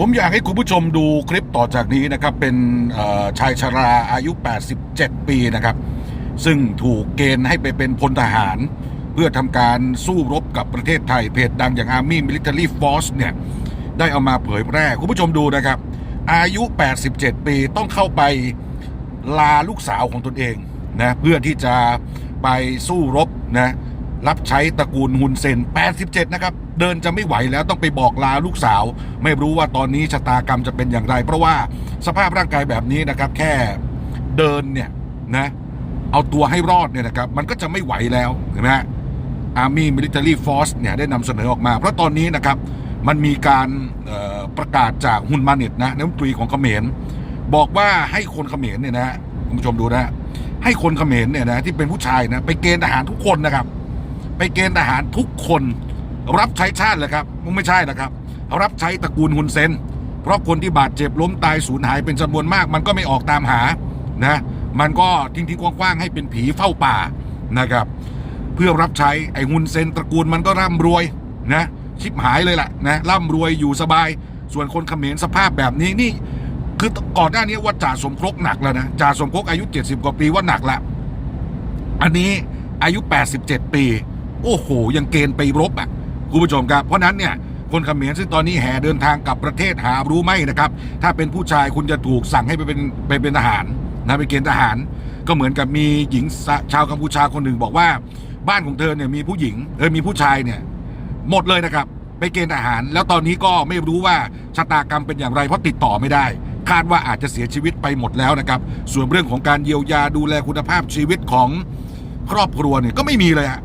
ผมอยากให้คุณผู้ชมดูคลิปต่อจากนี้นะครับ เป็นชายชราอายุ 87 ปีนะครับ ซึ่งถูกเกณฑ์ให้ไปเป็นพลทหาร เพื่อทำการสู้รบกับประเทศไทย เพจดังอย่าง Army Military Force เนี่ย ได้เอามาเผยแพร่ คุณผู้ชมดูนะครับ อายุ 87 ปีต้องเข้าไปลาลูกสาวของตนเองนะเพื่อที่จะไปสู้รบนะรับใช้ตระกูลฮุนเซน 87 นะครับ เดินจะไม่ไหวแล้วต้องไปบอกลาลูกสาว ไม่รู้ว่าตอนนี้ชะตากรรมจะเป็นอย่างไร เพราะว่าสภาพร่างกายแบบนี้นะครับ แค่เดินเนี่ยนะเอาตัวให้รอดเนี่ยนะครับมันก็จะไม่ไหวแล้วเห็นไหมฮะ Army Military Force เนี่ยได้นำเสนอออกมา เพราะตอนนี้นะครับมันมีการประกาศจากฮุนมาเน็ตนะนักดนตรีของเขมร บอกว่าให้คนเขมรเนี่ยนะคุณผู้ชมดูนะ ให้คนเขมรเนี่ยนะที่เป็นผู้ชายนะไปเกณฑ์ทหารทุกคนนะครับ ไปเกณฑ์ทหารทุกคน รับใช้ชาติเลยครับมันไม่ใช่นะครับ รับใช้ตระกูลฮุนเซน เพราะคนที่บาดเจ็บล้มตายสูญหายเป็นจำนวนมาก มันก็ไม่ออกตามหานะมันก็ทิ้งทิ้งกว้างๆให้เป็นผีเฝ้าป่านะครับ เพื่อรับใช้ไอ้ฮุนเซนตระกูลมันก็ร่ำรวยนะชิบหายเลยล่ะนะร่ำรวยอยู่สบาย ส่วนคนเขมรสภาพแบบนี้นี่ คือก่อนหน้านี้ว่าจ่าสมครกหนักแล้วนะจ่าสมครกอายุ 70 กว่าปีว่าหนักละอันนี้อายุ 87 ปี โอ้โห ยังเกณฑ์ไปรบอะ คุณผู้ชมครับ เพราะนั้นเนี่ยคนเขมรซึ่งตอนนี้แห่เดินทางกลับประเทศหารู้ไหมนะครับ ถ้าเป็นผู้ชายคุณจะถูกสั่งให้ไปเป็นไปเป็นทหารนะไปเกณฑ์ทหาร ก็เหมือนกับมีหญิงชาวกัมพูชาคนหนึ่งบอกว่า บ้านของเธอเนี่ยมีผู้หญิงเออมีผู้ชายเนี่ยหมดเลยนะครับไปเกณฑ์ทหาร แล้วตอนนี้ก็ไม่รู้ว่าชะตากรรมเป็นอย่างไรเพราะติดต่อไม่ได้ คาดว่าอาจจะเสียชีวิตไปหมดแล้วนะครับ ส่วนเรื่องของการเยียวยาดูแลคุณภาพชีวิตของครอบครัวเนี่ยก็ไม่มีเลยอะ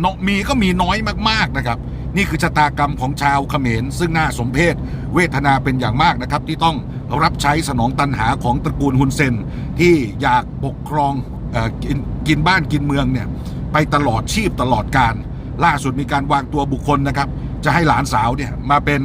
เนาะมีก็มีน้อยมากๆนะครับ นี่คือชะตากรรมของชาวเขมร ซึ่งน่าสมเพชเวทนาเป็นอย่างมากนะครับ ที่ต้องรับใช้สนองตันหาของตระกูลฮุนเซน ที่อยากปกครองออกินกินบ้านกินเมืองเนี่ยไปตลอดชีพตลอดการ ล่าสุดมีการวางตัวบุคคลนะครับ จะให้หลานสาวเนี่ยมาเป็น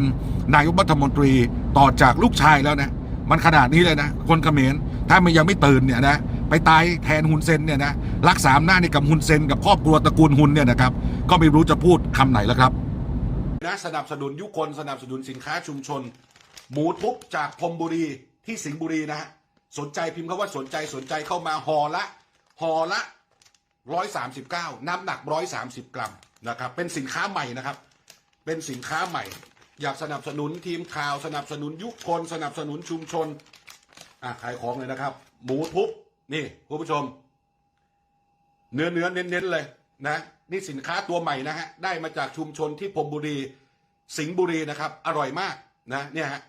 นายกรัฐมนตรีต่อจากลูกชายแล้วนะมันขนาดนี้เลยนะ คนเขมรถ้ามันยังไม่ตื่นเนี่ยนะไปตายแทนฮุนเซนเนี่ยนะรักษาอำนาจในกับฮุนเซนกับครอบครัวตระกูลฮุนเนี่ยนะครับก็ไม่รู้จะพูดคำไหนแล้วครับ นะสนับสนุนยุคนสนับสนุนสินค้าชุมชน หมูทุบจากพรมบุรีที่สิงห์บุรีนะฮะสนใจพิมพ์คาว่าสนใจสนใจเข้ามาห่อละห่อละร้อยสามสิบเก้าน้ำหนักร้อยสามสิบกรัมนะครับเป็นสินค้าใหม่นะครับ เป็นสินค้าใหม่ อยากสนับสนุนทีมข่าวสนับสนุนยุคนสนับสนุนชุมชนอะขายของเลยนะครับ หมูทุบนี่คุณผู้ชม เนื้อเนื้อเน้นๆเลย นะนี่สินค้าตัวใหม่นะฮะได้มาจากชุมชนที่พรมบุรี สิงห์บุรีนะครับ อร่อยมากนะเนี่ยฮะ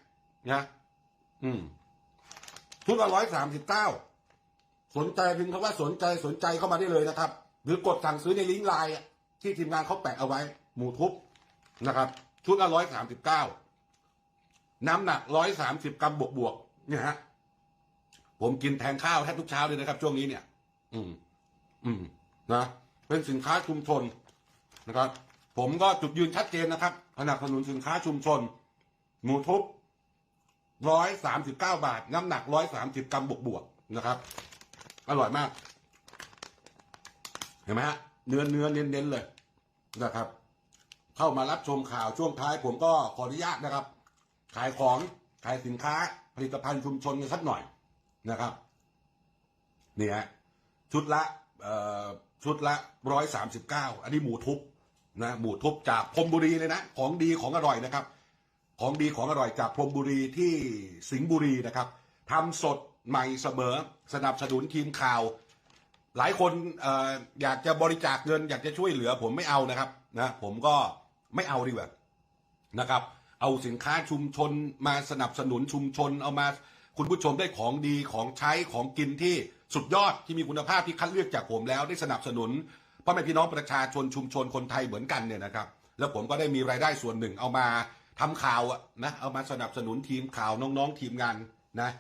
นะอืมทุกละร้อยสามสิบเก้าสนใจพิมพ์คำว่าสนใจสนใจเข้ามาได้เลยนะครับ หรือกดสั่งซื้อในลิงก์ไลน์ที่ทีมงานเขาแปะเอาไว้ หมูทุบนะครับ ชุดละร้อยสามสิบเก้าน้ำหนักร้อยสามสิบกรัมบวกบวกๆเนี่ยฮะผมกินแทนข้าวแทบทุกเช้าเลยนะครับ ช่วงนี้เนี่ย อืม อืม นะ เป็นสินค้าชุมชนนะครับ ผมก็จุดยืนชัดเจนนะครับสนับสนุนสินค้าชุมชน หมูทุบร้อยสามสิบเก้าบาท น้ำหนักร้อยสามสิบกรัมบวกบวกนะครับ อร่อยมาก เห็นไหมฮะเนื้อเนื้อเน้นเน้นๆเลยนะครับ เข้ามารับชมข่าวช่วงท้ายผมก็ขออนุญาตนะครับ ขายของขายสินค้าผลิตภัณฑ์ชุมชนกันสักหน่อยนะครับนี่ฮะชุดละเอ่อ ชุดละร้อยสามสิบเก้าอันนี้หมูทุบนะหมูทุบจากพรมบุรีเลยนะ ของดีของอร่อยนะครับ ของดีของอร่อยจากพรมบุรีที่สิงห์บุรีนะครับทำสดใหม่เสมอสนับสนุนทีมข่าว หลายคนอออยากจะบริจาคเงินอยากจะช่วยเหลือ ผมไม่เอานะครับนะผมก็ไม่เอาดีกว่านะครับ เอาสินค้าชุมชนมาสนับสนุนชุมชนเอามาคุณผู้ชมได้ของดีของใช้ของกินที่ สุดยอดที่มีคุณภาพที่คัดเลือกจากผมแล้วได้สนับสนุนพ่อแม่พี่น้องประชาชนชุมชนคนไทยเหมือนกันเนี่ยนะครับ แล้วผมก็ได้มีรายได้ส่วนหนึ่งเอามาทำข่าวอะนะเอามาสนับสนุนทีมข่าวน้องๆทีมงานนะ